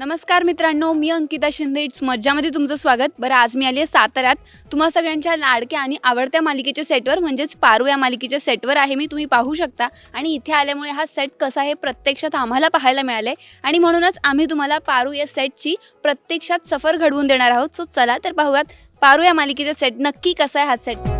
नमस्कार मित्रांनो मी अंकिता शिंदे. इट्स मज्जामध्ये तुमचं स्वागत. बरं आज मी आली आहे साताऱ्यात. तुम्हा सगळ्यांच्या लाडक्या आणि आवडत्या मालिकेच्या सेटवर म्हणजेच पारू या मालिकेच्या सेटवर आहे मी. तुम्ही पाहू शकता. आणि इथे आल्यामुळे हा सेट कसा आहे प्रत्यक्षात आम्हाला पाहायला मिळालं आहे आणि म्हणूनच आम्ही तुम्हाला पारू या सेटची प्रत्यक्षात सफर घडवून देणार आहोत. सो चला तर पाहूयात पारू या मालिकेचा सेट नक्की कसा आहे हा सेट